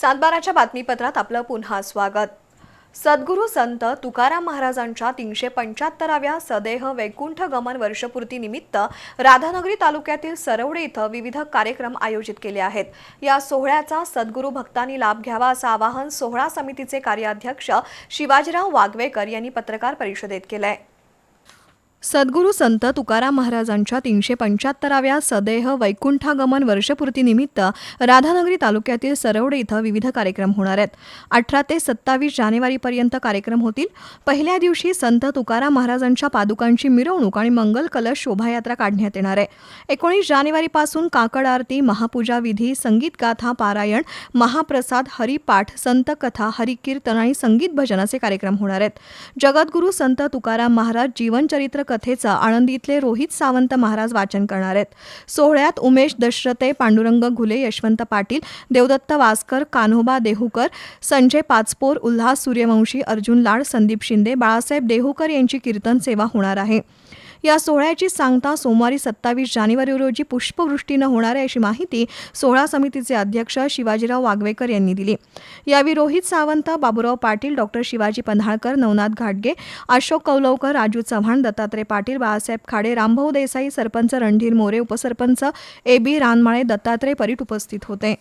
सातबाराच्या बातमीपत्रात आपलं पुन्हा स्वागत. सद्गुरू संत तुकाराम महाराजांच्या तीनशे पंच्याहत्तराव्या सदेह वैकुंठ गमन वर्षपूर्ती निमित्त राधानगरी तालुक्यातील सरवडे इथं विविध कार्यक्रम आयोजित केले आहेत. या सोहळ्याचा सद्गुरू भक्तांनी लाभ घ्यावा असं आवाहन सोहळा समितीचे कार्याध्यक्ष शिवाजीराव वागवेकर यांनी पत्रकार परिषदेत केलंय. सद्गुरू संत तुकाराम महाराजांच्या तीनशे पंच्याहत्तराव्या सदेह वैकुंठागमन वर्षपूर्तीनिमित्त राधानगरी तालुक्यातील सरवडे इथं विविध कार्यक्रम होणार आहेत. अठरा ते सत्तावीस जानेवारीपर्यंत कार्यक्रम होतील. पहिल्या दिवशी संत तुकाराम महाराजांच्या पादुकांची मिरवणूक आणि मंगल कलश शोभायात्रा काढण्यात येणार आहे. एकोणीस जानेवारीपासून काकड आरती महापूजा विधी संगीत गाथा पारायण महाप्रसाद हरिपाठ संत कथा हरिकीर्तन आणि संगीत भजनाचे कार्यक्रम होणार आहेत. जगद्गुरू संत तुकाराम महाराज जीवनचरित्र कथेचं आळंदी इथले रोहित सावंत महाराज वाचन करणार आहेत. सोहळ्यात उमेश दशरथे पांडुरंग घुले यशवंत पाटील देवदत्त वासकर कान्होबा देहूकर संजय पाचपोर उल्हास सूर्यवंशी अर्जुन लाड संदीप शिंदे बाळासाहेब देहूकर यांची कीर्तन सेवा होणार आहे. या सोहळ्याची सांगता सोमवारी सत्तावीस जानेवारी रोजी पुष्पवृष्टीनं होणार आहे अशी माहिती सोहळा समितीचे अध्यक्ष शिवाजीराव वागवेकर यांनी दिली. यावेळी रोहित सावंत बाबुराव पाटील डॉक्टर शिवाजी पन्हाळकर नवनाथ घाटगे अशोक कौलवकर राजू चव्हाण दत्तात्रय पाटील बाळासाहेब खाडे रामभाऊ देसाई सरपंच रणधीर मोरे उपसरपंच ए बी रानमाळे दत्तात्रय परीट उपस्थित होते.